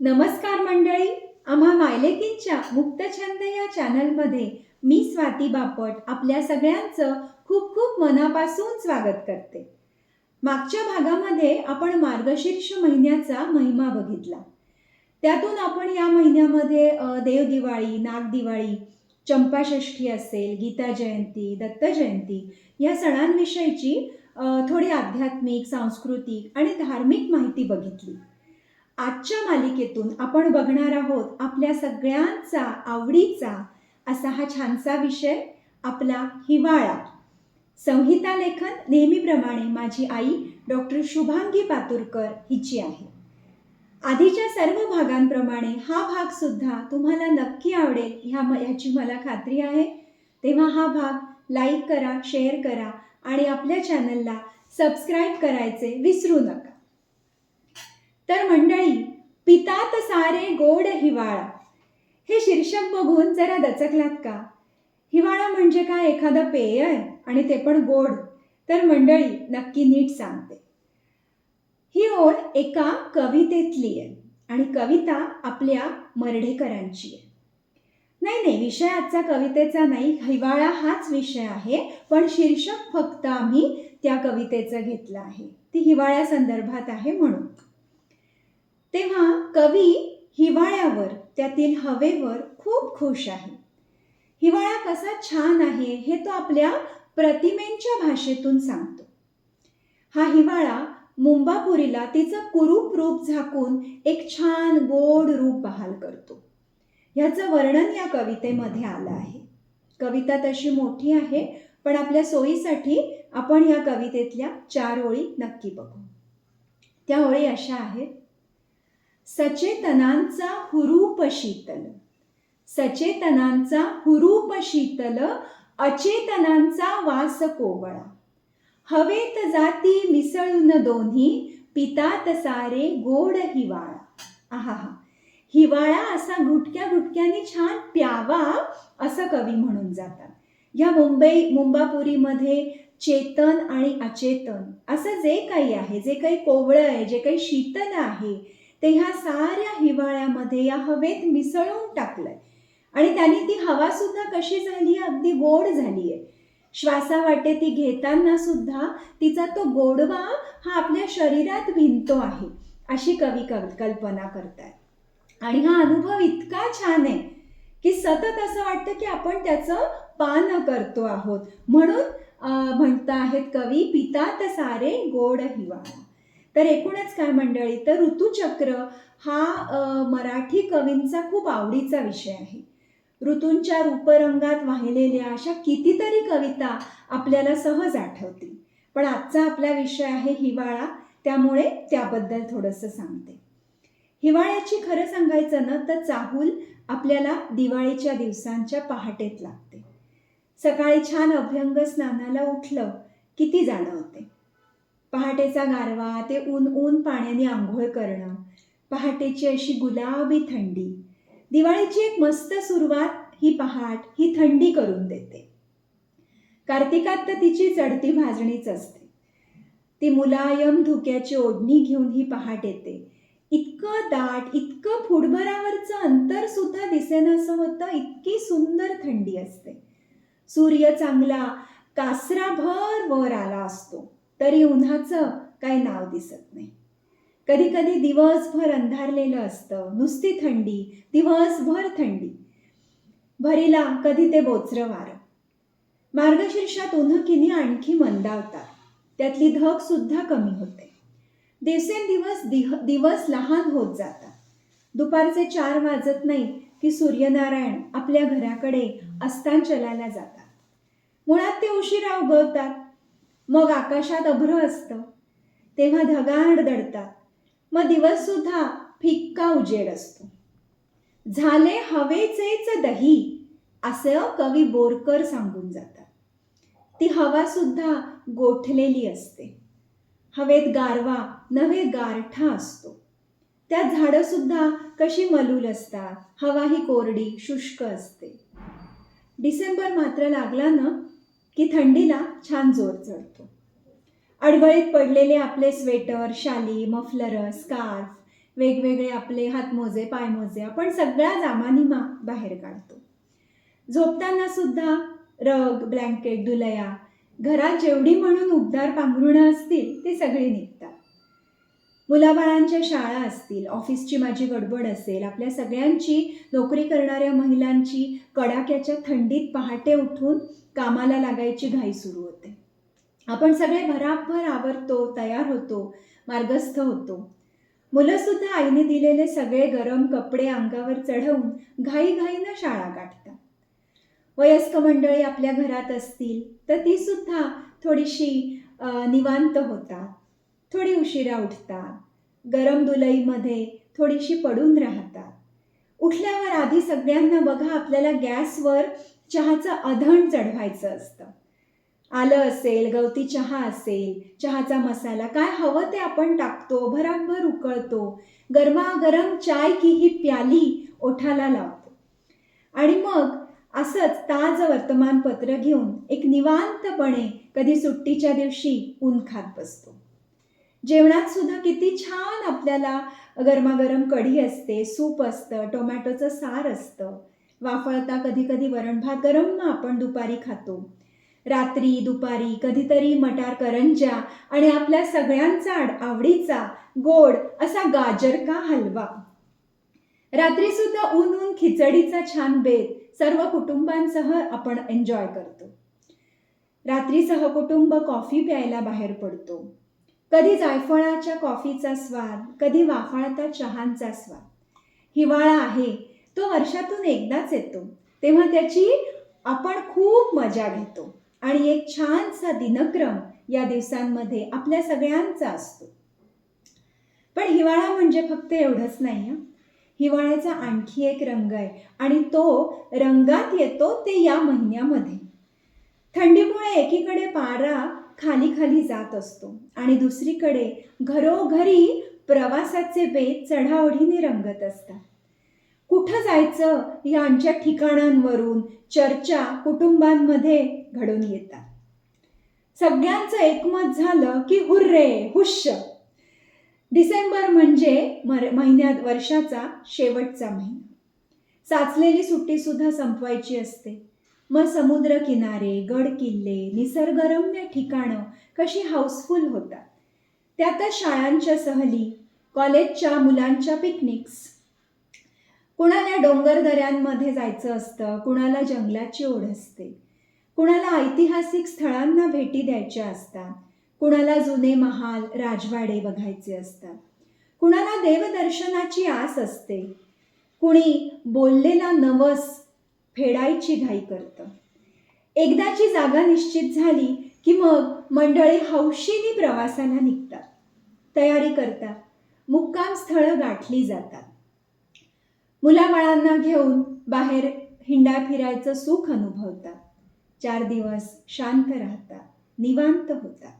नमस्कार मंडळी आम्हा मायलेकींच्या मुक्तछंद या चॅनलमध्ये मी स्वाती बापट आपल्या सगळ्यांचं खूप खूप मनापासून स्वागत करते. मागच्या भागामध्ये आपण मार्गशीर्ष महिन्याचा महिमा बघितला. त्यातून आपण या महिन्यामध्ये देवदिवाळी नागदिवाळी चंपाषष्ठी असेल गीता जयंती दत्त जयंती या सणांविषयीची थोडी आध्यात्मिक सांस्कृतिक आणि धार्मिक माहिती बघितली. आजच्या मालिकेतून आपण बघणार आहोत आपल्या सगळ्यांचा आवडीचा असा हा छानसा विषय आपला हिवाळा. संहिता लेखन नेहमीप्रमाणे माझी आई डॉक्टर शुभांगी पातुरकर हिची आहे. आधीच्या सर्व भागांप्रमाणे हा भाग सुद्धा तुम्हाला नक्की आवडेल ह्या ह्याची मला खात्री आहे. तेव्हा हा भाग लाईक करा शेअर करा आणि आपल्या चॅनलला सबस्क्राईब करायचे विसरू नका. तर मंडळी पितात सारे गोड हिवाळा. हे शीर्षक बघून जरा दचकलात का? हिवाळा म्हणजे काय? एखादं पेय आहे आणि ते पण गोड. तर मंडळी नक्की नीट सांगते. ही ओळ एका कवितेतली आहे आणि कविता आपल्या मर्ढेकरांची आहे. नाही नाही विषय आजचा कवितेचा नाही. हिवाळा हाच विषय आहे पण शीर्षक फक्त आम्ही त्या कवितेचं घेतलं आहे. ती हिवाळ्या संदर्भात आहे म्हणून. तेव्हा कवी हिवाळ्यावर त्यातील हवेवर खूप खुश आहे. हिवाळा कसा छान आहे हे तो आपल्या प्रतिमेंच्या भाषेतून सांगतो. हा हिवाळा मुंबापुरीला तिचं कुरूप रूप झाकून एक छान गोड रूप बहाल करतो. ह्याचं वर्णन या कवितेमध्ये आलं आहे. कविता तशी मोठी आहे पण आपल्या सोयीसाठी आपण या कवितेतल्या चार ओळी नक्की बघू. त्या ओळी अशा आहेत. सचेतनांचा हुरूप शीतल. सचेतनांचा हुरूप शीतल अचेतनांचा वास कोवळा. हवेत जाती मिसळून दोन्ही पितात सारे गोड हिवाळा. आहा हिवाळा असा घुटक्या घुटक्याने छान प्यावा असं कवी म्हणून जातात. या मुंबई मुंबापुरीमध्ये चेतन आणि अचेतन असं जे काही आहे जे काही कोवळं आहे जे काही शीतल आहे ते ह्या साऱ्या हिवाळ्यामध्ये या हवेत मिसळून टाकलंय. आणि त्याने ती हवा सुद्धा कशी झाली अगदी गोड झाली आहे. श्वासावाटे ती घेताना सुद्धा तिचा तो गोडवा हा आपल्या शरीरात भिनतो आहे अशी कवी कल कल्पना करतात आणि हा अनुभव इतका छान आहे की सतत असं वाटतं की आपण त्याचं पान करतो आहोत. म्हणून म्हणता आहेत कवी पितात सारे गोड हिवाळा. तर एकूणच काय मंडळी तर ऋतुचक्र हा मराठी कवींचा खूप आवडीचा विषय आहे. ऋतूंच्या रूपरंगात वाहिलेल्या अशा कितीतरी कविता आपल्याला सहज आठवतील. पण आजचा आपला विषय आहे हिवाळा त्यामुळे त्याबद्दल थोडंसं सांगते. हिवाळ्याची खरं सांगायचं ना तर चाहूल आपल्याला दिवाळीच्या दिवसांच्या पहाटेत लागते. सकाळी छान अभ्यंग स्नानाला उठलं किती जाणवते. पहाटेचा गारवा ते ऊन ऊन पाण्याने आंघोळ करणं. पहाटेची अशी गुलाबी थंडी. दिवाळीची एक मस्त सुरुवात ही पहाट ही थंडी करून देते. कार्तिकात तर तिची चढती भाजणीच असते. ती मुलायम धुक्याची ओढणी घेऊन ही पहाट येते. इतकं दाट इतकं फुटभरावरचं अंतर सुद्धा दिसेनासं होतं इतकी सुंदर थंडी असते. सूर्य चांगला कासराभर वर आला असतो. तरी उन्हाचं काही नाव दिसत नाही. कधी कधी दिवसभर अंधारलेलं असतं नुसती थंडी दिवसभर थंडी. भरीला कधी ते बोचरं वारं मार्गशीर्षात उन्हकिनी आणखी मंदावतात. त्यातली धग सुद्धा कमी होते. दिवसेंदिवस दिह दिवस लहान होत जातात. दुपारचे चार वाजत नाही की सूर्यनारायण आपल्या घराकडे अस्तांचलाला जातात. मुळात ते उशिरा उगवतात. मग आकाशात अभ्र असतं. तेव्हा ढगाळ दडतात. मग दिवस सुद्धा फिक्का उजेड असतो. झाले हवेचेच दही असं कवी बोरकर सांगून जातात. ती हवा सुद्धा गोठलेली असते. हवेत गारवा नव्हे गारठा असतो. त्यात झाडं सुद्धा कशी मलूल असतात. हवा ही कोरडी शुष्क असते. डिसेंबर मात्र लागला ना? की थंडीला छान जोर चढतो. अडगळीत पडलेले आपले स्वेटर शाली मफलर स्कार्फ वेगवेगळे आपले हातमोजे पायमोजे आपण सगळा जामानिमा बाहेर काढतो. झोपताना सुद्धा रग ब्लँकेट दुलया घरात जेवढी म्हणून उबदार पांघरुणं असतील ती सगळी निघतात. मुलाबाळांच्या शाळा असतील ऑफिसची माझी गडबड असेल आपल्या सगळ्यांची नोकरी करणाऱ्या महिलांची कडाक्याच्या थंडीत पहाटे उठून कामाला लागायची घाई सुरू होते. आपण सगळे भराभर आवरतो तयार होतो मार्गस्थ होतो. मुलंसुद्धा आईने दिलेले सगळे गरम कपडे अंगावर चढवून घाईघाईनं शाळा गाठतात. वयस्क मंडळी आपल्या घरात असतील तर ती सुद्धा थोडीशी निवांत होतात. थोडी उशिरा उठतात. गरम दुलईमध्ये थोडीशी पडून राहतात. उठल्यावर आधी सगळ्यांना बघा आपल्याला गॅसवर चहाचं अधण चढवायचं असतं. आलं असेल गवती चहा असेल चहाचा मसाला काय हवं ते आपण टाकतो भराभर उकळतो. गरमागरम चाय की ही प्याली ओठाला लावतो. आणि मग असंच ताज वर्तमानपत्र घेऊन एक निवांतपणे कधी सुट्टीच्या दिवशी ऊन खात बसतो. जेवणात सुद्धा किती छान आपल्याला गरमागरम कढी असते सूप असतं टोमॅटोचं सार असतं. वाफळता कधी कधी वरण भात गरम आपण दुपारी खातो. रात्री दुपारी कधीतरी मटार करंजा आणि आपल्या सगळ्यांचा आवडीचा गोड असा गाजर का हलवा. रात्री सुद्धा ऊन ऊन खिचडीचा छान बेत सर्व कुटुंबांसह आपण एन्जॉय करतो. रात्री सहकुटुंब कॉफी प्यायला बाहेर पडतो. कधी जायफळाच्या कॉफीचा स्वाद कधी वाफाळता चहांचा स्वाद. हिवाळा आहे तो वर्षातून एकदाच येतो. तेव्हा त्याची आपण खूप मजा घेतो. आणि एक छानसा दिनक्रम या दिवसांमध्ये आपल्या सगळ्यांचा असतो. पण हिवाळा म्हणजे फक्त एवढंच नाही हिवाळ्याचा आणखी एक रंग आहे आणि तो रंगात येतो ते या महिन्यामध्ये. थंडीमुळे एकीकडे पारा खाली खाली जात असतो. आणि दुसरीकडे घरोघरी प्रवासाचे बेत चढाओढीने रंगत असतात. कुठं जायचं यांच्या ठिकाणांवरून चर्चा कुटुंबांमध्ये घडून येतात. सगळ्यांचं एकमत झालं की हुर्रे हुश्य डिसेंबर म्हणजे मर महिन्यात वर्षाचा शेवटचा महिना. साचलेली सुट्टी सुद्धा संपवायची असते. मग समुद्र किनारे गड किल्ले निसर्गरम्य ठिकाणं कशी हाऊसफुल होतात? त्यातच शाळांच्या सहली कॉलेजच्या मुलांच्या पिकनिक्स. कुणाला डोंगर दऱ्यांमध्ये जायचं असतं कुणाला जंगलाची ओढ असते. कुणाला ऐतिहासिक स्थळांना भेटी द्यायच्या असतात. कुणाला जुने महाल राजवाडे बघायचे असतात. कुणाला देवदर्शनाची आस असते. कुणी बोललेला नवस फेडायची घाई करतं. एकदाची जागा निश्चित झाली की मग मंडळी हौशीने प्रवासाला निघतात. तयारी करतात. मुक्काम स्थळं गाठली जातात. मुलाबाळांना घेऊन बाहेर हिंडा फिरायचं सुख अनुभवतात. चार दिवस शांत राहतात. निवांत होतात.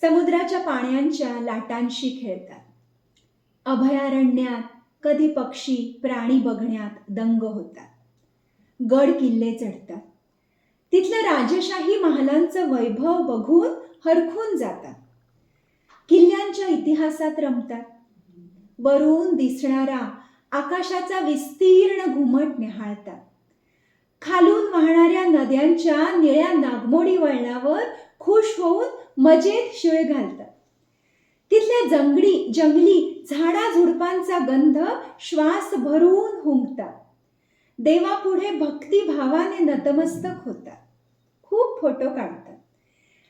समुद्राच्या पाण्यांच्या लाटांशी खेळतात. अभयारण्यात कधी पक्षी प्राणी बघण्यात दंग होतात. गड किल्ले चढतात. तिथलं राजशाही महालांचं वैभव बघून हरखून जातात. किल्ल्यांच्या इतिहासात रमतात. वरून दिसणारा आकाशाचा विस्तीर्ण घुमट निहाळतात. खालून वाहणाऱ्या नद्यांच्या निळ्या नागमोडी वळणावर खुश होऊन मजेत शिळ घालतात. तिथल्या जंगडी जंगली झाडाझुडपांचा गंध श्वास भरून हुंकतात. देवापुढे भक्तिभावाने नतमस्तक होतात. खूप फोटो काढतात.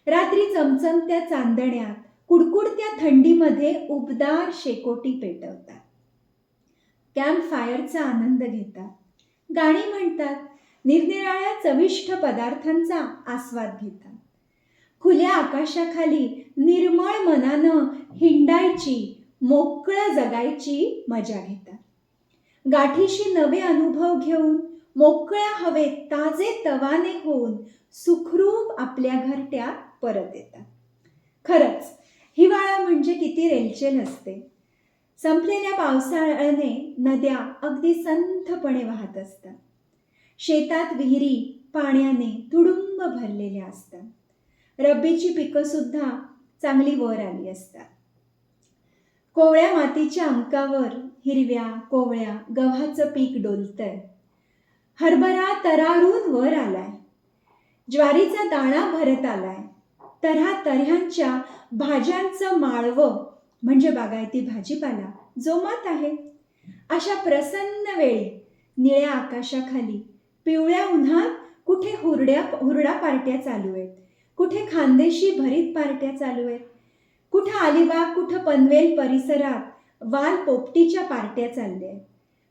रात्री चमचमत्या चांदण्यात कुडकुडत्या थंडीमध्ये उबदार शेकोटी पेटवतात. कॅम्प फायरचा आनंद घेतात. गाणी म्हणतात. निरनिराळ्या चविष्ट पदार्थांचा आस्वाद घेतात. खुल्या आकाशाखाली निर्मळ मनानं हिंडायची मोकळं जगायची मजा घेतात. गाठीशी नवे अनुभव घेऊन मोकळ्या हवेत ताजे तवाने होऊन सुखरूप आपल्या घरट्या परत येतात. खरंच हिवाळा म्हणजे किती रेलचेल असते. संपलेल्या पावसाळ्याने नद्या अगदी संथपणे वाहत असतात. शेतात विहिरी पाण्याने तुडुंब भरलेल्या असतात. रब्बीची पिकं सुद्धा चांगली वर आली असतात. कोवळ्या मातीच्या अंकावर हिरव्या कोवळ्या गव्हाचं पीक डोलतंय. हरभरा तरारून वर आलाय. ज्वारीचा दाणा भरत आलाय. तऱ्हा तऱ्ह्यांच्या भाज्यांचं माळवं. म्हणजे बागायती भाजीपाला जोमात आहे. अशा प्रसन्न वेळी निळ्या आकाशाखाली पिवळ्या उन्हात कुठे हुरड्या हुरडा पार्ट्या चालू आहेत? कुठे खानदेशी भरीत पार्ट्या चालू आहेत? कुठं अलिबाग कुठं पनवेल परिसरात वाल पोपटीच्या पार्ट्या चालल्या.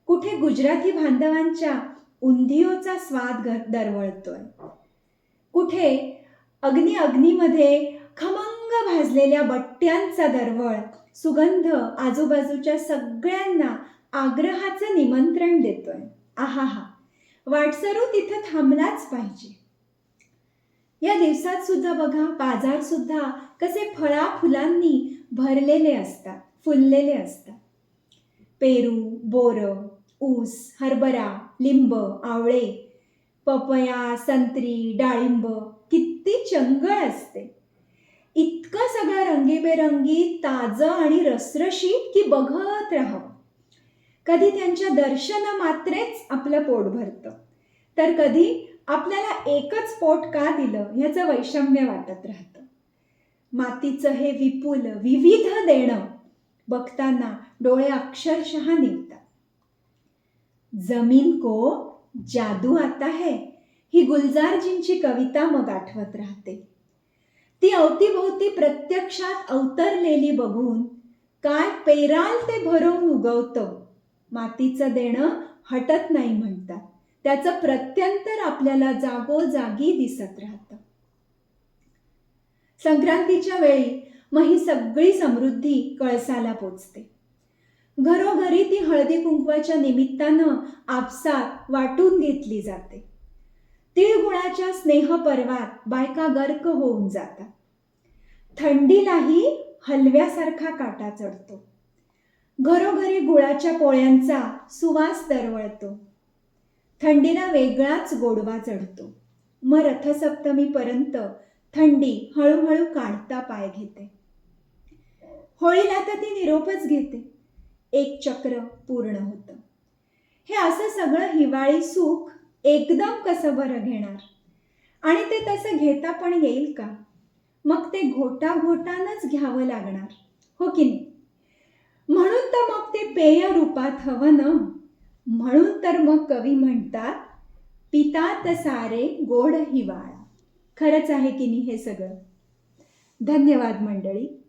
कुठे गुजराती बांधवांच्या उंधियोचा स्वाद दरवळतोय. कुठे अग्नि अग्नीमध्ये खमंग भाजलेल्या बट्ट्यांचा दरवळ सुगंध आजूबाजूच्या सगळ्यांना आग्रहाचं निमंत्रण देतोय. आहा हा वाटसरू तिथं थांबलाच पाहिजे. या दिवसात सुद्धा बघा बाजार सुद्धा कसे फळा फुलांनी भरलेले असतात. फुललेले असतात. पेरू बोरं ऊस हरभरा लिंब आवळे पपया संत्री डाळिंब किती चंगळ असते. इतकं सगळं रंगीबेरंगी ताजं आणि रसरशीत की बघत राहावं. कधी त्यांच्या दर्शना मात्रेच आपलं पोट भरतं. तर कधी आपल्याला एकच पोट का दिलं ह्याचं वैषम्य वाटत राहतं. मातीचं हे विपुल विविध देणं बघताना डोळे अक्षरशः निघतात. जमीन को जादू आता है ही गुलजारजींची कविता मग आठवत राहते. ती अवतीभोवती प्रत्यक्षात अवतरलेली बघून काय पेराल ते भरवून उगवतं मातीचं देणं हटत नाही म्हणतात. त्याचं प्रत्यंतर आपल्याला जागोजागी दिसत राहतं. संक्रांतीच्या वेळी मग ही सगळी समृद्धी कळसाला पोचते. घरोघरी ती हळदी कुंकवाच्या निमित्तानं आपसात वाटून घेतली जाते. तिळगुळाच्या स्नेहपर्वात बायका गर्क होऊन जातात. थंडीलाही हलव्यासारखा काटा चढतो. घरोघरी गुळाच्या पोळ्यांचा सुवास दरवळतो. थंडीला वेगळाच गोडवा चढतो. मग रथसप्तमीपर्यंत थंडी हळूहळू काढता पाय घेते. होळीला तर ती निरोपच घेते. एक चक्र पूर्ण होतं. हे असं सगळं हिवाळी सुख एकदम कसं बरं घेणार? आणि ते तसं घेता पण येईल का? मग ते घोटा घोटानच घ्यावं लागणार हो की नाही? म्हणून तर मग ते पेय रूपात हवं ना म्हणून तर मग कवी म्हणतात पितात सारे गोड हिवाळा. खरंच आहे की नाही हे सगळं? धन्यवाद मंडळी.